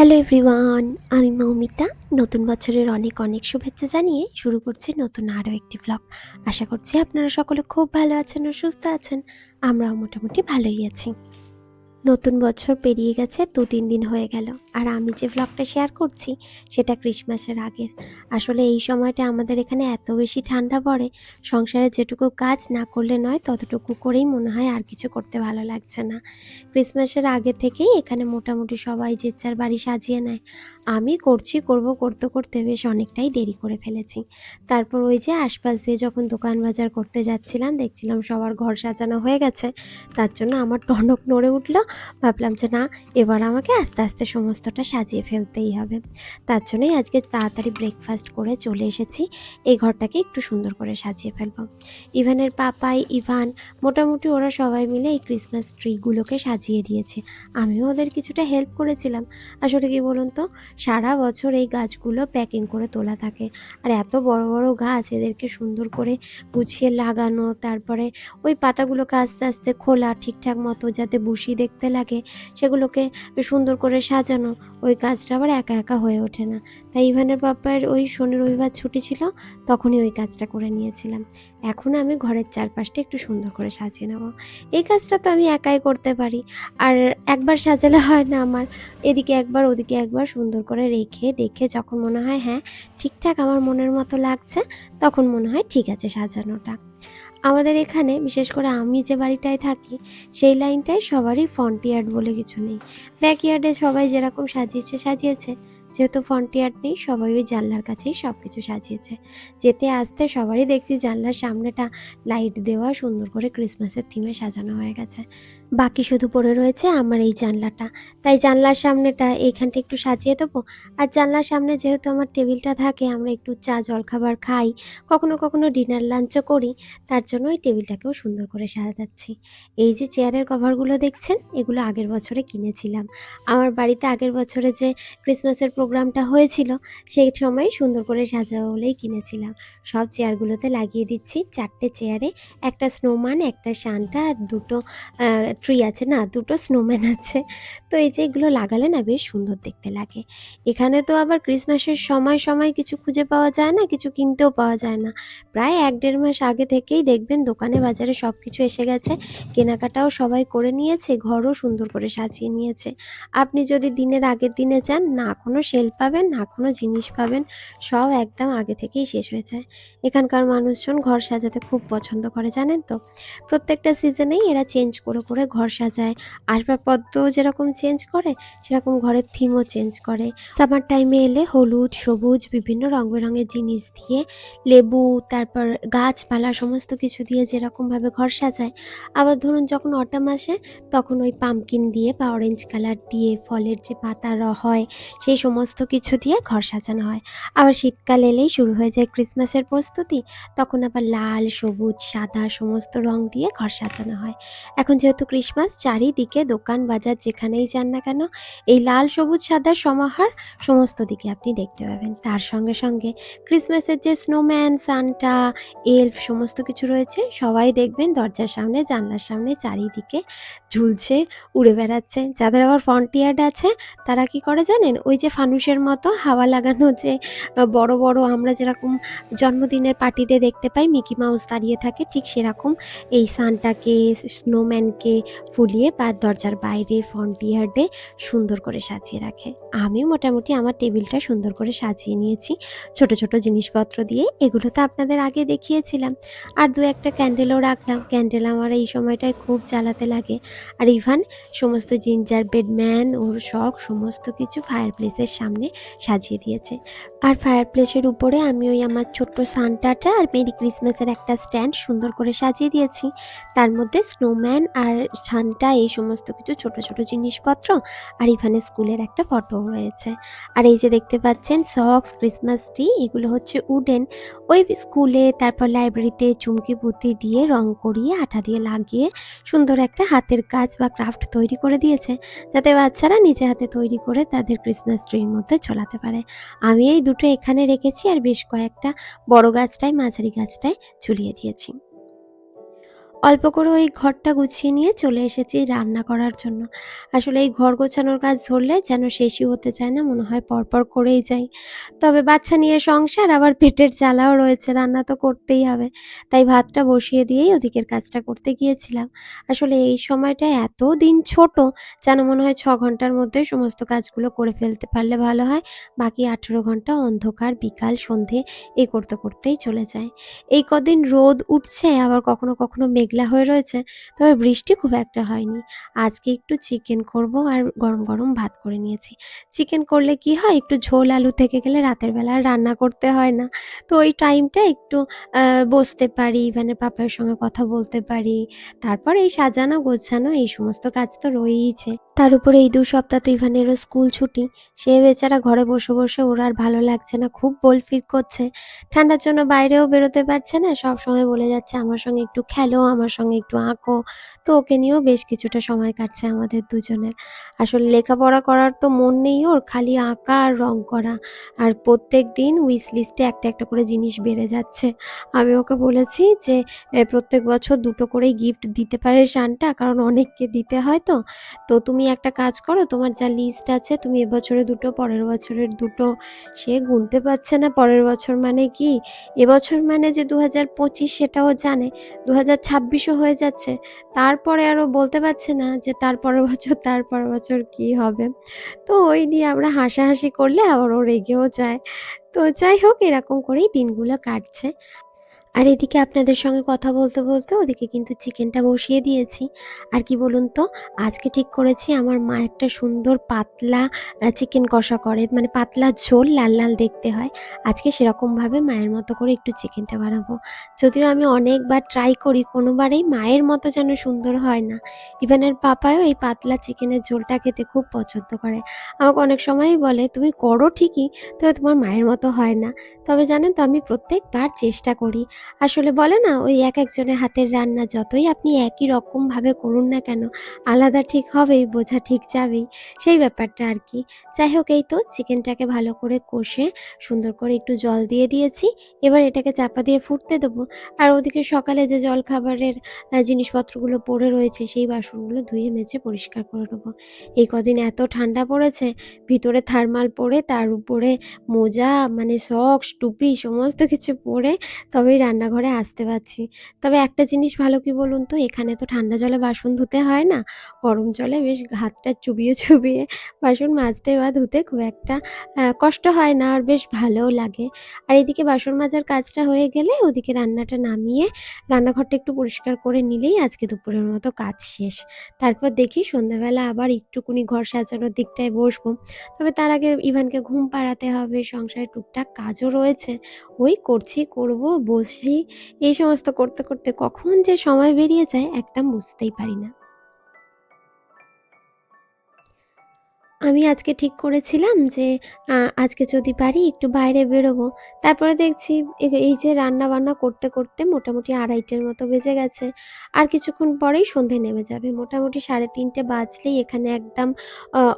Hello everyone আমি মৌমিতা। নতুন বছরের অনেক অনেক শুভেচ্ছা জানিয়ে শুরু করছি নতুন আরও একটি ব্লগ আশা করছি আপনারা সকলে খুব ভালো আছেন ও সুস্থ আছেন। আমরাও মোটামুটি ভালোই আছি। নতুন বছর পেরিয়ে গেছে দু তিন দিন হয়ে গেল। আর আমি যে ব্লগটা শেয়ার করছি, সেটা ক্রিসমাসের আগের। আসলে এই সময়টা আমাদের এখানে এত বেশি ঠান্ডা পড়ে, সংসারে যেটুকু কাজ না করলে নয়, ততটুকু করেই মনে হয় আর কিছু করতে ভালো লাগছে না। ক্রিসমাসের আগে থেকেই এখানে মোটামুটি সবাই যে বাড়ি সাজিয়ে নেয়, আমি করছি, করব, করতে করতে বেশ অনেকটাই দেরি করে ফেলেছি। তারপর ওই যে আশপাশ দিয়ে যখন দোকান বাজার করতে যাচ্ছিলাম, দেখছিলাম সবার ঘর সাজানো হয়ে গেছে, তার জন্য আমার টনক নড়ে উঠল, ভাবলাম যে না, এবার আমাকে আস্তে আস্তে সমস্তটা সাজিয়ে ফেলতেই হবে। তার জন্যই আজকে তাড়াতাড়ি ব্রেকফাস্ট করে চলে এসেছি। এই ঘরটাকে একটু সুন্দর করে সাজিয়ে ফেলব। ইভানের পাপাই, ইভান, মোটামুটি ওরা সবাই মিলে এই ক্রিসমাস ট্রিগুলোকে সাজিয়ে দিয়েছে। আমিও ওদের কিছুটা হেল্প করেছিলাম। আসলে কি বলুন তো, সারা বছর এই গাছগুলো প্যাকিং করে তোলা থাকে। আর এত বড় বড় গাছ এদেরকে সুন্দর করে গুছিয়ে লাগানো, তারপরে ওই পাতাগুলোকে আস্তে আস্তে খোলা ঠিকঠাক মতো যাতে বুশি দেখতে লাগে, সেগুলোকে সুন্দর করে সাজানো ওই কাজটা আবার একা একা হয়ে ওঠে না। তাই ইভানের বাপ্পার ওই শনি রবিবার ছুটি ছিল, তখনই ওই কাজটা করে নিয়েছিলাম। এখন আমি ঘরের চারপাশটা একটু সুন্দর করে সাজিয়ে নেব। এই কাজটা তো আমি একাই করতে পারি। আর একবার সাজালে হয় না আমার। এদিকে একবার, ওদিকে একবার সুন্দর করে রেখে, দেখে যখন মনে হয় হ্যাঁ ঠিকঠাক আমার মনের মতো লাগছে, তখন মনে হয় ঠিক আছে সাজানোটা। আমাদের এখানে, বিশেষ করে আমি যে বাড়িটায় থাকি, সেই লাইনটায় সবারই ফ্রন্ট ইয়ার্ড বলে কিছু নেই। ব্যাক ইয়ার্ডে সবাই যেরকম সাজিয়েছে সাজিয়েছে। যেহেতু ফ্রন্টিয়ার নেই, সবাই ওই জানলার কাছেই সব কিছু সাজিয়েছে। যেতে আসতে সবারই দেখছি জানলার সামনেটা লাইট দেওয়া সুন্দর করে ক্রিসমাসের থিমে সাজানো হয়ে গেছে। বাকি শুধু পড়ে রয়েছে আমার এই জানলাটা। তাই জানলার সামনেটা এইখানটা একটু সাজিয়ে দেবো। আর জানলার সামনে যেহেতু আমার টেবিলটা থাকে, আমরা একটু চা, জলখাবার খাই, কখনো কখনো ডিনার, লাঞ্চও করি, তার জন্য ওই টেবিলটাকেও সুন্দর করে সাজাচ্ছি। এই যে চেয়ারের কভারগুলো দেখছেন, এগুলো আগের বছরে কিনেছিলাম। আমার বাড়িতে আগের বছরে যে ক্রিসমাসের প্রোগ্রামটা হয়েছিল, সেই সময় সুন্দর করে সাজাবো বলেই কিনেছিলাম। সব চেয়ারগুলোতে লাগিয়ে দিচ্ছি, চারটে চেয়ারে, একটা স্নোম্যান একটা শানটা আর দুটো ট্রি আছে না, দুটো স্নোম্যান আছে। তো এই যে এগুলো লাগালে না বেশ সুন্দর দেখতে লাগে। এখানে তো আবার ক্রিসমাসের সময় সময় কিছু খুঁজে পাওয়া যায় না, কিছু কিনতেও পাওয়া যায় না। প্রায় এক দেড় মাস আগে থেকেই দেখবেন দোকানে বাজারে সব কিছু এসে গেছে। কেনাকাটাও সবাই করে নিয়েছে, ঘরও সুন্দর করে সাজিয়ে নিয়েছে। আপনি যদি দিনের আগের দিনে যান না কোনো সেল পাবেন, না কোনো জিনিস পাবেন, সব একদম আগে থেকেই শেষ হয়ে যায়। এখানকার মানুষজন ঘর সাজাতে খুব পছন্দ করে, জানেন তো? প্রত্যেকটা সিজনেই এরা চেঞ্জ করে করে ঘর সাজায়। আসবাবপত্রও যেরকম চেঞ্জ করে, সেরকম ঘরের থিমও চেঞ্জ করে। সামার টাইমে এলে হলুদ, সবুজ, বিভিন্ন রং বেরঙের জিনিস দিয়ে লেবু, তারপর গাছপালা সমস্ত কিছু দিয়ে যেরকমভাবে ঘর সাজায়। আবার ধরুন যখন অটাম আসে, তখন ওই পামকিন দিয়ে বা অরেঞ্জ কালার দিয়ে ফলের যে পাতা হয়, সেই সমস্ত কিছু দিয়ে ঘর সাজানো হয়। আবার শীতকাল এলেই শুরু হয়ে যায় ক্রিসমাসের প্রস্তুতি, তখন আবার লাল, সবুজ, সাদা সমস্ত রং দিয়ে ঘর সাজানো হয়। এখন যেহেতু ক্রিসমাস চারিদিকে দোকান বাজার যেখানেই যান না কেন, এই লাল সবুজ সাদার সমাহার সমস্ত দিকে আপনি দেখতে পাবেন। তার সঙ্গে সঙ্গে ক্রিসমাসের যে স্নোম্যান, সান্টা, এলফ সমস্ত কিছু রয়েছে, সবাই দেখবেন দরজার সামনে, জানলার সামনে চারিদিকে ঝুলছে, উড়ে বেড়াচ্ছে। যাদের আবার ফ্রন্ট ইয়ার্ড আছে, তারা কি করে জানেন? ওই যে ফানুসের মতো হাওয়া লাগানো যে বড় বড় আমরা যেরকম জন্মদিনের পার্টিতে দেখতে পাই, মিকি মাউস দাঁড়িয়ে থাকে, ঠিক সেরকম এই সানটাকে, স্নোম্যানকে ফুলিয়ে বা দরজার বাইরে ফ্রন্ট ইয়ার্ডে সুন্দর করে সাজিয়ে রাখে। আমি মোটামুটি আমার টেবিলটা সুন্দর করে সাজিয়ে নিয়েছি। ছোট ছোট জিনিসপত্র দিয়ে এগুলো তো আপনাদের আগে দেখিয়েছিলাম। আর দু একটা ক্যান্ডেলও রাখলাম। ক্যান্ডেল আমার এই সময়টায় খুব জ্বালাতে লাগে। আর ইভান, সমস্ত জিঞ্জার বেড ম্যান ওর শখ, সমস্ত কিছু ফায়ার প্লেসের সামনে সাজিয়ে দিয়েছে। আর ফায়ার প্লেসের উপরে আমি ওই আমার ছোট্ট সানটাটা আর মেরি ক্রিসমাসের একটা স্ট্যান্ড সুন্দর করে সাজিয়ে দিয়েছি। তার মধ্যে স্নোম্যান আর সানটা এই সমস্ত কিছু ছোট ছোট জিনিসপত্র আর ইভানের স্কুলের একটা ফটো রয়েছে। আর এই যে দেখতে পাচ্ছেন, সক্স, ক্রিসমাস ট্রি, এগুলো হচ্ছে উডেন। ওই স্কুলে, তারপর লাইব্রেরিতে চুমকি পুঁতি দিয়ে রং করিয়ে, আঠা দিয়ে লাগিয়ে সুন্দর একটা হাতের কাজ বা ক্রাফট তৈরি করে দিয়েছে, যাতে বাচ্চারা নিজে হাতে তৈরি করে তাদের ক্রিসমাস ট্রির মধ্যে ঝোলাতে পারে। আমি এই দুটো এখানে রেখেছি আর বেশ কয়েকটা বড় গাছটায় মাঝারি গাছটায় ঝুলিয়ে দিয়েছি। অল্প করে ওই ঘরটা গুছিয়ে নিয়ে চলে এসেছি রান্না করার জন্য। আসলে এই ঘর গোছানোর কাজ ধরলে যেন শেষই হতে চায় না, মনে হয় পরপর করেই যাই। তবে বাচ্চা নিয়ে সংসার, আবার পেটের জ্বালাও রয়েছে, রান্না তো করতেই হবে। তাই ভাতটা বসিয়ে দিয়েই ওদিকের কাজটা করতে গিয়েছিলাম। আসলে এই সময়টা এত দিন ছোট, যেন মনে হয় ছ ঘণ্টার মধ্যে সমস্ত কাজগুলো করে ফেলতে পারলে ভালো হয়। বাকি আঠেরো ঘণ্টা অন্ধকার, বিকাল, সন্ধে এই করতে করতেই চলে যায়। এই কদিন রোদ উঠছে, আবার কখনো কখনো মেঘলা হয়ে রয়েছে, তবে বৃষ্টি খুব একটা হয়নি। আজকে একটু চিকেন করব আর গরম গরম ভাত করে নিয়েছি। চিকেন করলে কি হয়? একটু ঝোল আলু থেকে গেলে রাতের বেলা আর রান্না করতে হয় না। তো ওই টাইমটা একটু বসতে পারি, ইভানের পাপার সঙ্গে কথা বলতে পারি, তারপর এই সাজানো গোছানো এই সমস্ত কাজ তো রয়েইছে। তার উপরে এই দু সপ্তাহ তো ইভানেরও স্কুল ছুটি। সে বেচারা ঘরে বসে বসে ওর আর ভালো লাগছে না, খুব বলফির করছে। ঠান্ডার জন্য বাইরেও বেরোতে পারছে না সব সময় বলে যাচ্ছে, আমার সঙ্গে একটু খেলো আমার সঙ্গে একটু আঁকো। তো ওকে নিয়েও বেশ কিছুটা সময় কাটছে আমাদের দুজনের। আসলে লেখাপড়া করার তো মন নেই ওর, খালি আঁকা আর রং করা। আর প্রত্যেক দিন উইস লিস্টে একটা একটা করে জিনিস বেড়ে যাচ্ছে। আমি ওকে বলেছি যে প্রত্যেক বছর দুটো করেই গিফট দিতে পারে শানটা, কারণ অনেককে দিতে হয় তো। তো তুমি একটা কাজ করো, তোমার যা লিস্ট আছে, তুমি এবছরে দুটো, পরের বছরের দুটো। সে গুনতে পারছে না। পরের বছর মানে কি? এবছর মানে যে দু পঁচিশ সেটাও জানে। দু হাজার ছাব্বিশ ছাব্বিশও হয়ে যাচ্ছে। তারপরে আরও বলতে পারছে না যে তারপরের বছর, তারপর বছর কি হবে। তো ওই দিয়ে আমরা হাসাহাসি করলে আবার ও রেগেও যায়। তো যাই হোক, এরকম করেই দিনগুলো কাটছে। আর এদিকে আপনাদের সঙ্গে কথা বলতে বলতে ওদিকে কিন্তু চিকেনটা বসিয়ে দিয়েছি। আর কি বলুন তো, আজকে ঠিক করেছি আমার মা একটা সুন্দর পাতলা চিকেন কষা করে মানে পাতলা ঝোল লাল লাল দেখতে হয়। আজকে সেরকমভাবে মায়ের মতো করে একটু চিকেনটা বানাবো। যদিও আমি অনেকবার ট্রাই করি, কোনোবারেই মায়ের মতো যেন সুন্দর হয় না। ইভেনের পাপায়ও এই পাতলা চিকেনের ঝোলটা খেতে খুব পছন্দ করে। আমাকে অনেক সময়ই বলে, তুমি করো ঠিকই, তবে তোমার মায়ের মতো হয় না। তবে জানেন তো আমি প্রত্যেকবার চেষ্টা করি। আসলে বলে না, ওই এক একজনের হাতের রান্না যতই আপনি একই রকমভাবে করুন না কেন, আলাদা ঠিক হবেই, বোঝা ঠিক যাবেই। সেই ব্যাপারটা আর কি। যাই হোক, এই তো চিকেনটাকে ভালো করে কষে সুন্দর করে একটু জল দিয়ে দিয়েছি। এবার এটাকে চাপা দিয়ে ফুটতে দেবো। আর ওদিকে সকালে যে জল খাবারের জিনিসপত্রগুলো পড়ে রয়েছে, সেই বাসনগুলো ধুয়ে মেজে পরিষ্কার করে নেব। এই কদিন এত ঠান্ডা পড়েছে, ভিতরে থার্মাল পরে তার উপরে মোজা মানে সক্স টুপি, সমস্ত কিছু পরে তবেই রান্নাঘরে আসতে পারছি। তবে একটা জিনিস ভালো কি বলুন তো, এখানে তো ঠান্ডা জলে বাসন ধুতে হয় না। গরম জলে বেশ হাতটা চুবিয়ে চুবিয়ে বাসন মাজতে বা ধুতে খুব একটা কষ্ট হয় না আর বেশ ভালোও লাগে। আর এদিকে বাসন মাজার কাজটা হয়ে গেলে ওদিকে রান্নাটা নামিয়ে রান্নাঘরটা একটু পরিষ্কার করে নিলেই আজকে দুপুরের মতো কাজ শেষ। তারপর দেখি সন্ধ্যাবেলা আবার একটুকুনি ঘর সাজানোর দিকটায় বসবো। তবে তার আগে ইভানকে ঘুম পাড়াতে হবে, সংসারে টুকটাক কাজও রয়েছে। ওই করছি, করব বসেই এই সমস্ত করতে করতে কখন যে সময় বেরিয়ে যায় একদম বুঝতেই পারি না। আমি আজকে ঠিক করেছিলাম যে আজকে যদি পারি একটু বাইরে বেরোবো। তারপরে দেখছি এই যে রান্না বান্না করতে করতে মোটামুটি আড়াইটের মতো বেজে গেছে। আর কিছুক্ষণ পরেই সন্ধে নেমে যাবে। মোটামুটি সাড়ে তিনটে বাজলেই এখানে একদম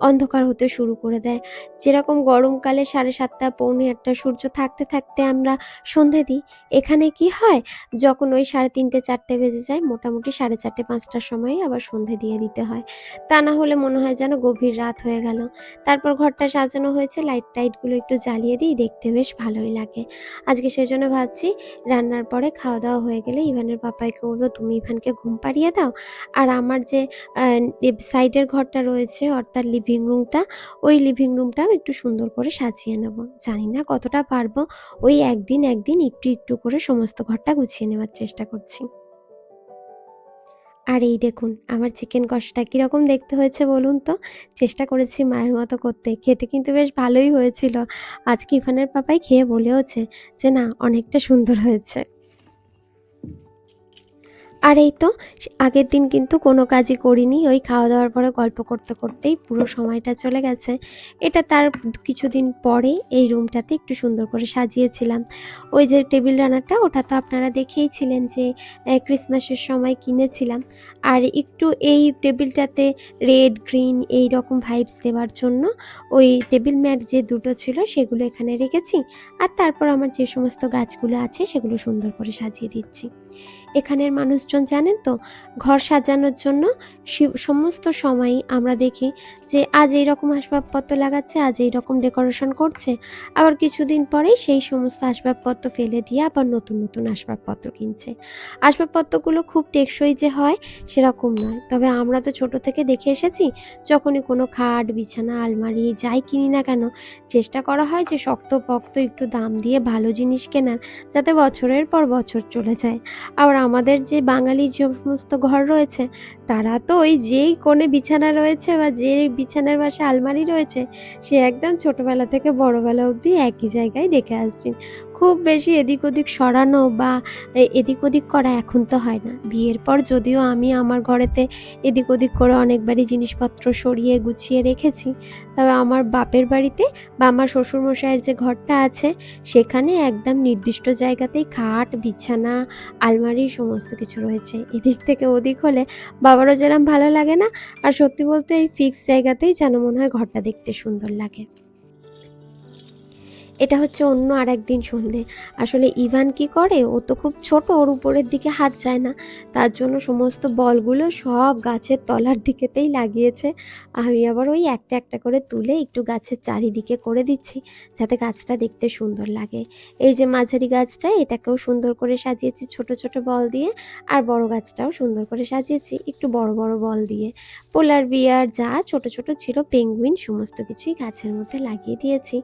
অন্ধকার হতে শুরু করে দেয়। যেরকম গরমকালে সাড়ে সাতটা, পৌনে আটটা সূর্য থাকতে থাকতে আমরা সন্ধে দিই, এখানে কি হয়? যখন ওই সাড়ে তিনটে, চারটে বেজে যায়, মোটামুটি সাড়ে চারটে, পাঁচটার সময় আবার সন্ধে দিয়ে দিতে হয়। তা না হলে মনে হয় যেন গভীর রাত হয়ে গেল তারপর ঘরটা সাজানো হয়েছে লাইট টাইটগুলো একটু জ্বালিয়ে দিই, দেখতে বেশ ভালোই লাগে। আজকে সেজন্য ভাবছি, রান্নার পরে খাওয়া দাওয়া হয়ে গেলে ইভানের পাপাইকে বলব, তুমি ইভানকে ঘুম পাড়িয়ে দাও। আর আমার যে সাইডের ঘরটা রয়েছে, অর্থাৎ লিভিং রুমটা ওই লিভিং রুমটাও একটু সুন্দর করে সাজিয়ে নেব। জানি না কতটা পারব, ওই একদিন একদিন একটু একটু করে সমস্ত ঘরটা গুছিয়ে নেওয়ার চেষ্টা করছি। আর এই দেখুন, আমার চিকেন কষাটা কীরকম দেখতে হয়েছে বলুন তো? চেষ্টা করেছি মায়ের মতো করতে, খেতে কিন্তু বেশ ভালোই হয়েছিল। আজকে ইফানের পাপাই খেয়ে বলেওছে যে, না, অনেকটা সুন্দর হয়েছে। আর এই তো আগের দিন কিন্তু কোনো কাজই করিনি। ওই খাওয়া দাওয়ার পরে গল্প করতে করতেই পুরো সময়টা চলে গেছে। এটা তার কিছুদিন পরে এই রুমটাতে একটু সুন্দর করে সাজিয়েছিলাম। ওই যে টেবিল রানারটা ওটা তো আপনারা দেখেইছিলেন যে ক্রিসমাসের সময় কিনেছিলাম। আর একটু এই টেবিলটাতে রেড, গ্রিন এই রকম ভাইবস দেওয়ার জন্য ওই টেবিল ম্যাট যে দুটো ছিল, সেগুলো এখানে রেখেছি। আর তারপর আমার যে সমস্ত গাছগুলো আছে, সেগুলো সুন্দর করে সাজিয়ে দিচ্ছি। এখানের মানুষজন জানেন তো? ঘর সাজানোর জন্য সমস্ত সময়ই আমরা দেখি যে আজ এই রকম আসবাবপত্র লাগাচ্ছে, আজ এই রকম ডেকোরেশন করছে। আবার কিছুদিন পরেই সেই সমস্ত আসবাবপত্র ফেলে দিয়ে আবার নতুন নতুন আসবাবপত্র কিনছে। আসবাবপত্রগুলো খুব টেকসই যে হয় সেরকম নয়। তবে আমরা তো ছোট থেকে দেখে এসেছি, যখনই কোনো খাট, বিছানা, আলমারি যাই কিনি না কেন, চেষ্টা করা হয় যে শক্ত পক্ত একটু দাম দিয়ে ভালো জিনিস কেনার, যাতে বছরের পর বছর চলে যায়। আবার আমাদের যে বাঙালি যে সমস্ত ঘর রয়েছে, তারা তো ওই যেই কোণে বিছানা রয়েছে বা যে বিছানার পাশে আলমারি রয়েছে, সে একদম ছোটোবেলা থেকে বড়োবেলা অবধি একই জায়গায় দেখে আসছেন। খুব বেশি এদিক ওদিক সরানো বা এদিক ওদিক করা এখন তো হয় না। বিয়ের পর যদিও আমি আমার ঘরেতে এদিক ওদিক করে অনেকবারই জিনিসপত্র সরিয়ে গুছিয়ে রেখেছি, তবে আমার বাপের বাড়িতে বা আমার শ্বশুরমশাইয়ের যে ঘরটা আছে, সেখানে একদম নির্দিষ্ট জায়গাতেই খাট, বিছানা, আলমারি সমস্ত কিছু রয়েছে। এদিক থেকে ওদিক হলে বাবারও যেরকম ভালো লাগে না, আর সত্যি বলতে এই ফিক্স জায়গাতেই যেন মনে হয় ঘরটা দেখতে সুন্দর লাগে। এটা হচ্ছে অন্য আর একদিন সন্ধে। আসলে ইভান কি করে? ও তো খুব ছোট, ওর উপরের দিকে হাত যায় না। তার জন্য সমস্ত বলগুলো সব গাছের তলার দিকেতেই লাগিয়েছে। আমি আবার ওই একটা একটা করে তুলে একটু গাছের চারিদিকে করে দিচ্ছি, যাতে গাছটা দেখতে সুন্দর লাগে। এই যে মাঝারি গাছটা, এটাকেও সুন্দর করে সাজিয়েছি ছোট ছোট বল দিয়ে, আর বড় গাছটাও সুন্দর করে সাজিয়েছি একটু বড় বড় বল দিয়ে। পোলার বিয়ার যা ছোট ছোট ছিল, পেঙ্গুইন, সমস্ত কিছুই গাছের মধ্যে লাগিয়ে দিয়েছি।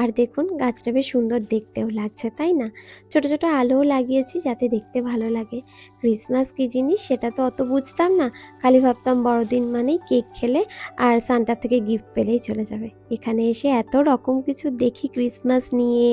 আর দেখুন গাছটা বেশ সুন্দর দেখতেও লাগছে, তাই না? ছোট ছোট আলোও লাগিয়েছি যাতে দেখতে ভালো লাগে। ক্রিসমাস কী জিনিস সেটা তো অত বুঝতাম না। খালি ভাবতাম বড়দিন মানেই কেক খেলে আর সান্টার থেকে গিফট পেলেই চলে যাবে। এখানে এসে এত রকম কিছু দেখি ক্রিসমাস নিয়ে,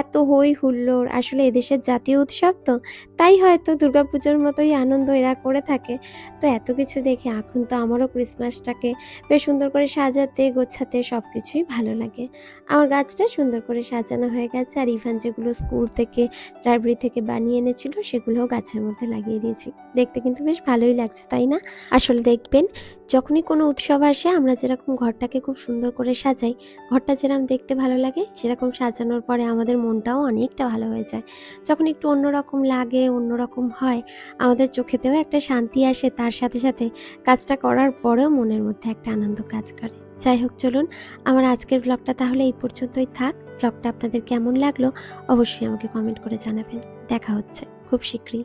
এত হই হুল্লোড়। আসলে এদেশের জাতীয় উৎসব তো, তাই হয়তো দুর্গাপুজোর মতোই আনন্দ এরা করে থাকে। তো এত কিছু দেখে এখন তো আমারও ক্রিসমাসটাকে বেশ সুন্দর করে সাজাতে, গোছাতে সব কিছুই ভালো লাগে। আমার গাছটা সুন্দর করে সাজানো হয়ে গেছে। আর ইভান যেগুলো স্কুল থেকে, লাইব্রেরি থেকে বানিয়ে এনেছিল, সেগুলোও গাছের মধ্যে লাগিয়ে দিয়েছি। দেখতে কিন্তু বেশ ভালোই লাগছে, তাই না? আসলে দেখবেন, যখনই কোনো উৎসব আসে, আমরা যেরকম ঘরটাকে খুব সুন্দর করে সাজাই, ঘরটা যেরকম দেখতে ভালো লাগে, সেরকম সাজানোর পরে আমাদের মনটাও অনেকটা ভালো হয়ে যায়। যখন একটু অন্যরকম লাগে, অন্যরকম হয়, আমাদের চোখেতেও একটা শান্তি আসে, তার সাথে সাথে কাজটা করার পরেও মনের মধ্যে একটা আনন্দ কাজ করে। যাই হোক, চলুন আমার আজকের ব্লগটা তাহলে এই পর্যন্তই থাক। ব্লগটা আপনাদের কেমন লাগল অবশ্যই আমাকে কমেন্ট করে জানাবেন। দেখা হচ্ছে খুব শীঘ্রই।